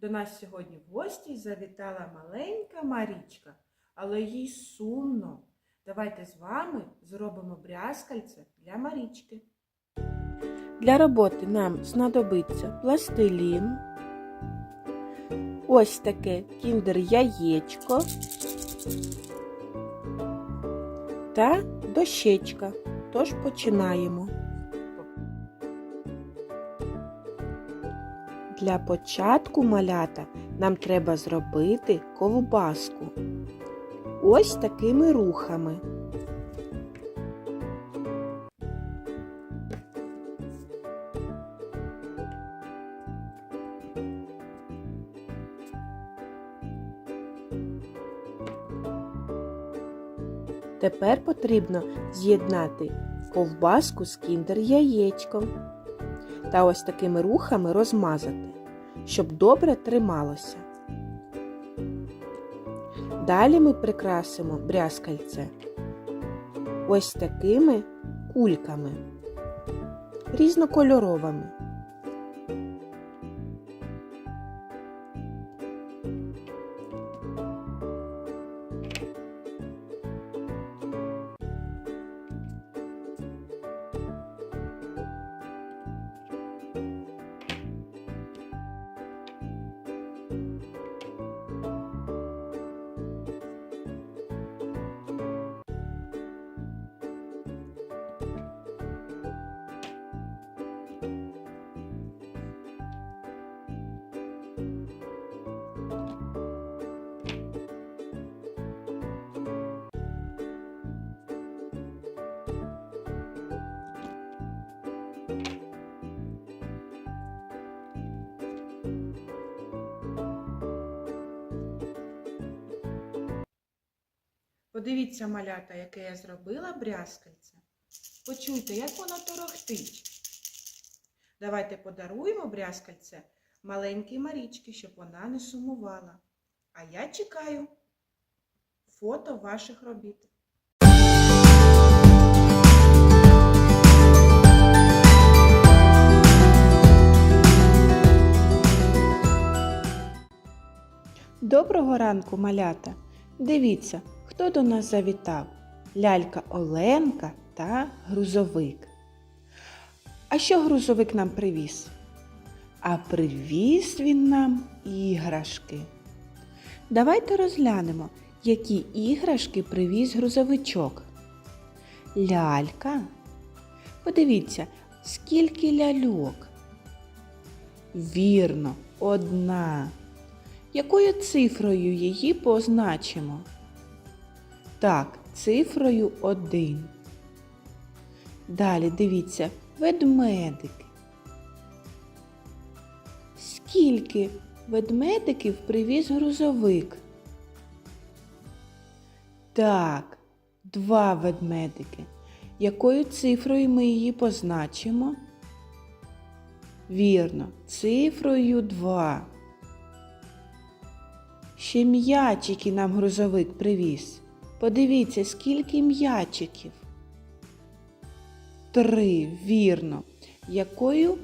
До нас сьогодні в гості завітала маленька Марічка, але їй сумно. Давайте з вами зробимо брязкальце для Марічки. Для роботи нам знадобиться пластилін, ось таке кіндер яєчко та дощечка. Тож починаємо. Для початку малята нам треба зробити ковбаску. Ось такими рухами. Тепер потрібно з'єднати ковбаску з кіндер яєчком та ось такими рухами розмазати, щоб добре трималося. Далі ми прикрасимо брязкальце ось такими кульками різнокольоровими. Подивіться, малята, яке я зробила брязкальце. Почуйте, як воно торохтить. Давайте подаруємо брязкальце маленькій Марічці, щоб вона не сумувала. А я чекаю фото ваших робіт. Доброго ранку, малята! Дивіться, хто до нас завітав? Лялька Оленка та грузовик. А що грузовик нам привіз? А привіз він нам іграшки. Давайте розглянемо, які іграшки привіз грузовичок. Лялька. Подивіться, скільки ляльок. Вірно, одна. Якою цифрою її позначимо? Так, цифрою 1. Далі дивіться, ведмедики. Скільки ведмедиків привіз грузовик? Так, два ведмедики. Якою цифрою ми її позначимо? Вірно, цифрою 2. Ще м'ячики нам грузовик привіз. Подивіться, скільки м'ячиків. Три, вірно. Якою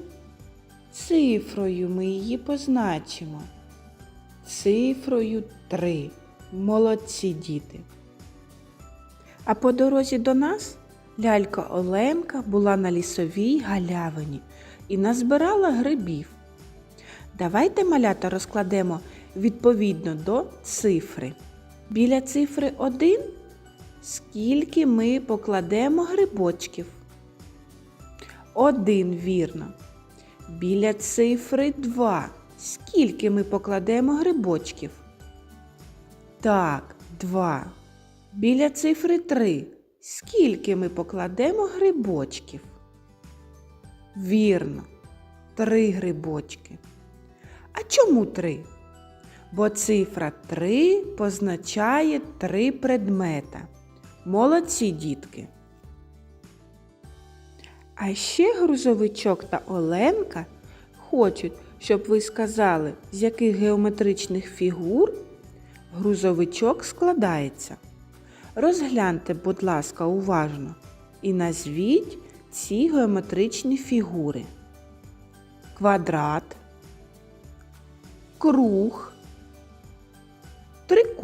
цифрою ми її позначимо? Цифрою три. Молодці діти. А по дорозі до нас лялька Оленка була на лісовій галявині і назбирала грибів. Давайте малята розкладемо відповідно до цифри. Біля цифри 1 скільки ми покладемо грибочків? Один вірно. Біля цифри 2 скільки ми покладемо грибочків? Так, 2. Біля цифри 3 скільки ми покладемо грибочків? Вірно, 3 грибочки. А чому 3? Бо цифра 3 позначає три предмета. Молодці дітки. А ще грузовичок та Оленка хочуть, щоб ви сказали, з яких геометричних фігур грузовичок складається. Розгляньте, будь ласка, уважно і назвіть ці геометричні фігури. Квадрат, круг,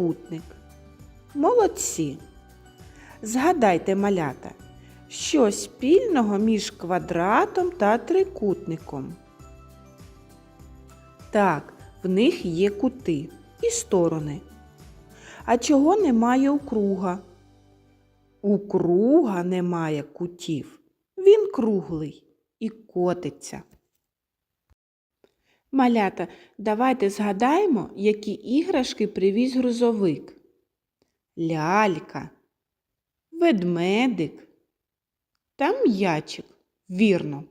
трикутник. Молодці. Згадайте, малята, що спільного між квадратом та трикутником. Так, в них є кути і сторони. А чого немає у круга? У круга немає кутів. Він круглий і котиться. Малята, давайте згадаємо, які іграшки привіз грузовик. Лялька, ведмедик та м'ячик. Вірно.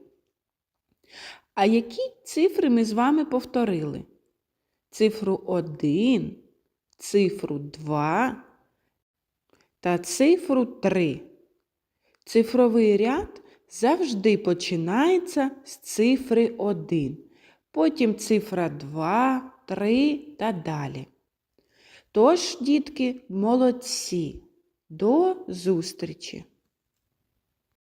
А які цифри ми з вами повторили? Цифру 1, цифру 2 та цифру 3. Цифровий ряд завжди починається з цифри 1, потім цифра 2, 3 та далі. Тож, дітки, молодці. До зустрічі!